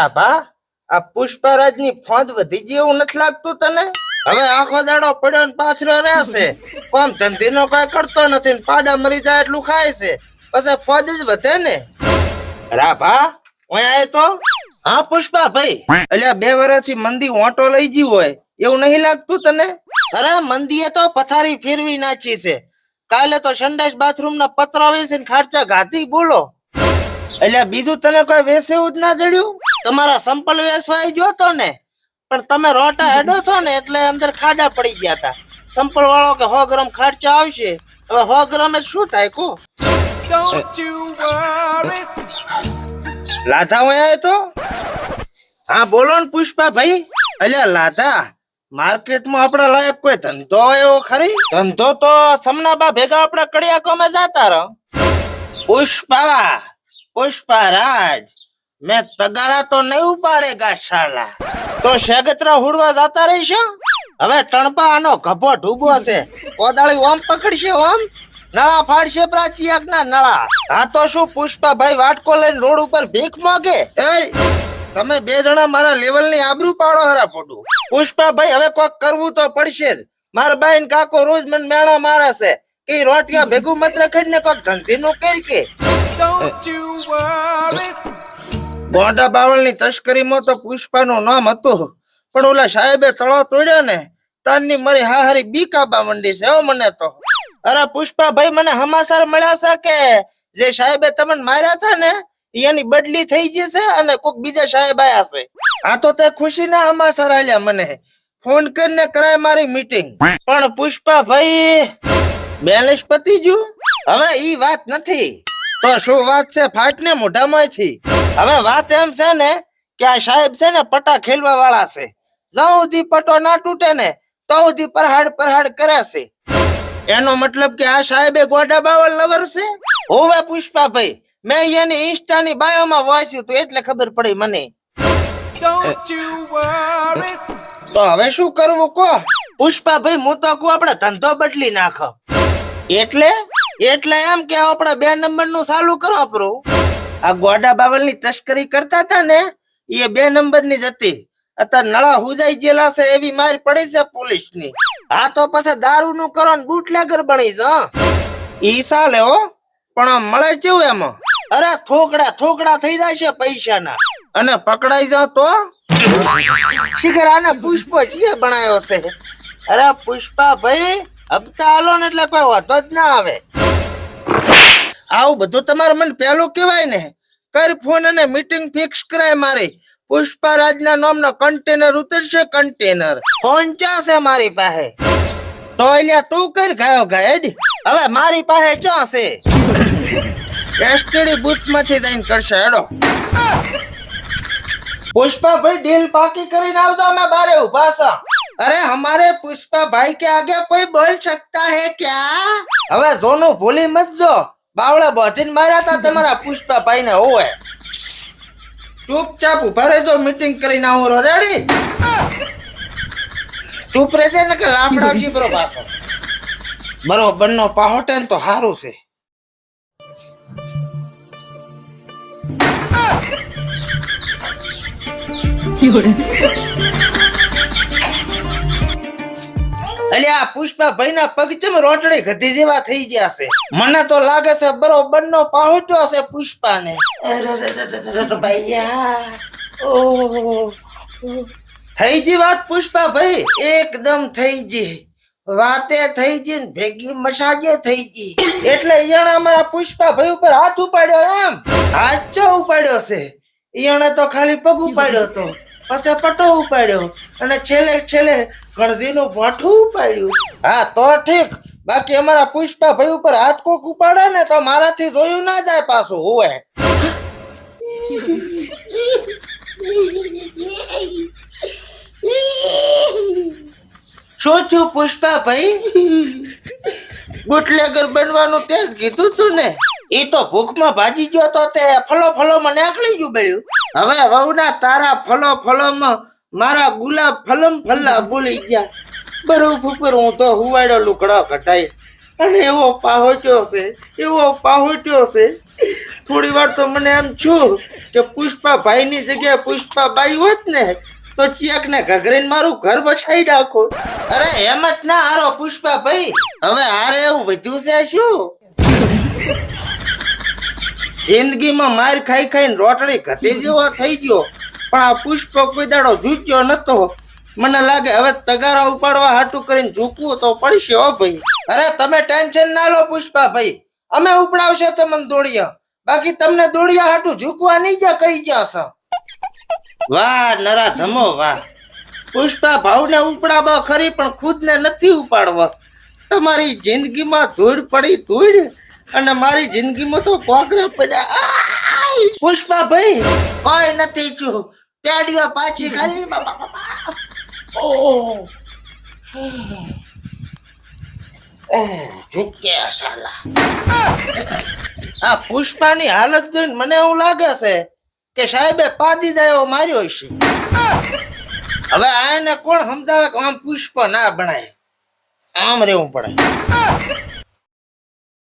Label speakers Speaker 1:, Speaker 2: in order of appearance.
Speaker 1: રાભા આ પુષ્પરાજની ફોંદ વધી ગઈ એવું નથી લાગતું તને? હવે આખો દાડો પડ્યો ને પાછરો રહેશે. કોમ ધંધીનો કઈ કરતો નથી ને પાડા મરી જાય એટલું ખાય છે. પછી ફોજ જ વધે ને. રાભા આય તો? હા પુષ્પા ભાઈ એટલે બે વર્ષથી મંદી ઓટો લઈ ગયું હોય, એવું નહીં લાગતું તને? અરે, મંદીએ તો પથારી ફેરવી નાખી છે. કાલે તો સંડાસ બાથરૂમ ના પતરા વેચીને ખર્ચા ઘાતી બોલો. એટલે બીજું તને કોઈ વેસે એવું જ ના જડ્યું? તમારા સંપલ વેસવાઈ ગયો તો ને પણ તમે રોટા હેડો છો ને એટલે અંદર ખાડા પડી ગયા હતા સંપલ વાળો કે સો ગ્રામ ખર્ચો આવશે હવે સો ગ્રામ શું થાય કો. લાધા હોય તો? હા બોલો ને પુષ્પા ભાઈ અલ્યા લાધા માર્કેટમાં આપણા લાયક કોઈ ધંધો એવો ખરી? ધંધો તો સમનાબા ભેગા આપણે કડિયાકોમાં જાતા રહો. પુષ્પા પુષ્પા રાજ. મેં તગારા તો નહીં ઉપાડેગા, શાલા. તો શેગતરા હુડવા જાતા રહીશ? હવે ટણપા આનો ઘભો ડૂબો છે કોદાળી ઓમ પકડશે, ઓમ. નળા ફાડશે પ્રાચી આગના નળા. હા તો શું પુષ્પાભાઈ વાટકો લઈને રોડ ઉપર ભીખ માગે? એ તમે બે જણા મારા લેવલની આબરૂ પાડો હરા પોડું પુષ્પાભાઈ હવે કોક કરવું તો પડશે જ. મારા બાઈ કાકો રોજ મને મેણા મારે છે કે રોટિયા ભેગું મત રખડીને કોક ધંધી નું કરી કે?
Speaker 2: Don't you worry.
Speaker 1: ગોંડા બાવળની તસ્કરીમાં તો પુષ્પાનું નામ હતું. પણ ઓલા સાહેબે તળાવ તોડ્યો ને તારની મારી હાહારી બી કાબા મંડી છે મને તો. અરે પુષ્પાભાઈ, મને હમાસર મળ્યા છે કે? જે સાહેબે તમને માર્યા હતા ને એની બદલી થઈ છે અને કોક બીજા સાહેબ આયા છે. આ તો તે ખુશીના હમાસર આલ્યા મને. ફોન કરીને કરાય મારી મીટિંગ. પણ પુષ્પાભાઈ બેલેન્સ પતી ગયું હવે ઈ વાત નથી. તો શું વાત છે ફાટને મોઢામાંથી. હવે વાત એમ છે ને કે આ સાહેબ છે ને પટા ખેલવા વાળા છે. જ્યાં સુધી પટો ના તૂટે ને તો સુધી પરહાડ પરહાડ કરે છે. એનો મતલબ કે આ સાહેબે ગોડા બાવળ લવર છે? હોવે પુષ્પાભાઈ મેં એની ઇન્સ્ટાની બાયોમાં વાંચ્યું તું એટલે ખબર પડી મને. તો હવે શું કરવું કો પુષ્પાભાઈ હું તો કહું આપણે ધંધો બદલી નાખો. એટલે એટલે એમ કે આપણે બે નંબરનું ચાલુ કરો આપણું. આ ગોડા બાવલની તસ્કરી કરતા હતા ને, એ બે નંબરની જ હતી. અત્યારે નળા હુજાઈ ગયેલા છે એવી માર પડી છે પોલીસની હા તો પછી દારૂ નું કરો ને બુટલેગર બની જ ઈ ચાલે, હો. પણ મળે કેવું એમાં? અરે થોકડા થોકડા થઈ જાય છે પૈસાના. અને પકડાઈ જાવ તો. શિખર આને પુષ્પ જીએ બનાવ્યો છે. અરે પુષ્પા ભાઈ, હપ્તા હાલો ને એટલે કોઈ વાતો જ ના આવે. આવું બધું તમારે મને પહેલું કહેવાય ને કર ફોન અને મીટિંગ ફિક્સ કરાય મારી પુષ્પારાજના નામનો કન્ટેનર ઉતરશે કન્ટેનર ફોન ચા છે મારી પાસે તો એટલે તું કર ગાયો ગાયડ હવે મારી પાસે ચા છે એસટીડી બૂથ માંથી જઈને કરશે હેડો पुष्पा भाई डील पाकी કરીને આવજો અમે બારે ઉભા છો અરે हमारे पुष्पा भाई के आगे कोई बोल सकता है क्या હવે જોનું ભૂલી મત જો બાવળા બોધીને માર્યા તા તમારા પુષ્પા ભાઈ ને હોવે. ચૂપચાપ ઊભા રહેજો મીટિંગ કરીને આવું રેડી ચૂપ રહેજે ને કે લાફડા જીબરો પાછો બરોબર બંનો પાહોટે તો સારું છે. અલ્યા પુષ્પા ભાઈ ના પગચમ રોટડી ગધી જેવા થઈ ગયા છે. મને તો લાગે છે બરોબર નો પાહોટ્યો છે પુષ્પા ને થઈ ગઈ વાત પુષ્પા ભાઈ એકદમ થઈ ગઈ. વાતે થઈ ગઈ ભેગી મસાજે થઈ ગઈ. એટલે ઈયણે અમારા પુષ્પા ભાઈ ઉપર હાથ ઉપાડ્યો એમ. હાથ ચો ઉપાડ્યો છે. ઈયણે તો ખાલી પગ ઉપાડ્યો તો પછી પટો ઉપાડ્યો અને છેલ્લે છેલ્લે ગણજીનું ભાઠું ઉપાડ્યું હા, તો ઠીક. બાકી અમારા પુષ્પા ભાઈ ઉપર હાથ કોક ઉપાડે ને તો મારાથી જોયું ના જાય પાછું હોય શું થયું પુષ્પા ભાઈ? બુટલેગર બનવાનું તે જ કીધું તું ને? એ તો ભૂખમાં ભાજી ગયો તો તે ફલો ફલો મને આકળી ગયું બેડ્યું હવે વહુના તારા ફલો ફલોમાં મારા ગુલાબ ફલમ ફલ્લા બોલી ગયા. બરફ ઉપર હું તો હુવાડો લુકડો કટાઈ અને એવો પાહોટ્યો છે, એવો પાહોટ્યો છે. થોડી વાર તો મને એમ છું કે પુષ્પાભાઈની જગ્યાએ પુષ્પાબાઈ હોત ને, તો ચિયાક ને ઘઘરીને મારું ઘર વસાઈ નાખો. અરે એમ જ ના હારો પુષ્પાભાઈ હવે હારે એવું વધ્યું છે શું? જિંદગીમાં માર ખાઈ ખાઈને રોટડી ઘટી જેવો થઈ ગયો. પણ આ પુષ્પ કુદાડો જૂજ્યો નતો. મને લાગે હવે તગારા ઉપાડવા હાટું કરીને ઝૂકવું તો પડશે ઓ ભાઈ. અરે તમે ટેન્શન ના લો પુષ્પા ભાઈ. અમે ઉપડાવશે તમને મને દોડિયા બાકી તમને દોડિયા હાટું ઝૂકવા નહીં જ્યાં કહી ગયા છો. વાહ, નરા ધમો, વાહ. પુષ્પા ભાવને ઉપડાવા ખરી, પણ ખુદને નથી ઉપાડવા. તમારી જિંદગીમાં ધૂળ પડી, ધૂળ. અને મારી જિંદગીમાં તો પોગરા પડ્યા! પુષ્પા ભાઈ કોઈ નથી છું. પેડીઓ પાછી ખાલી આ પુષ્પાની હાલત જોઈને મને એવું લાગે છે કે સાહેબે પાદી જાય માર્યો છે હવે આને કોણ સમજાવે કે આમ પુષ્પ ના ભણાય? આમ રહેવું પડે.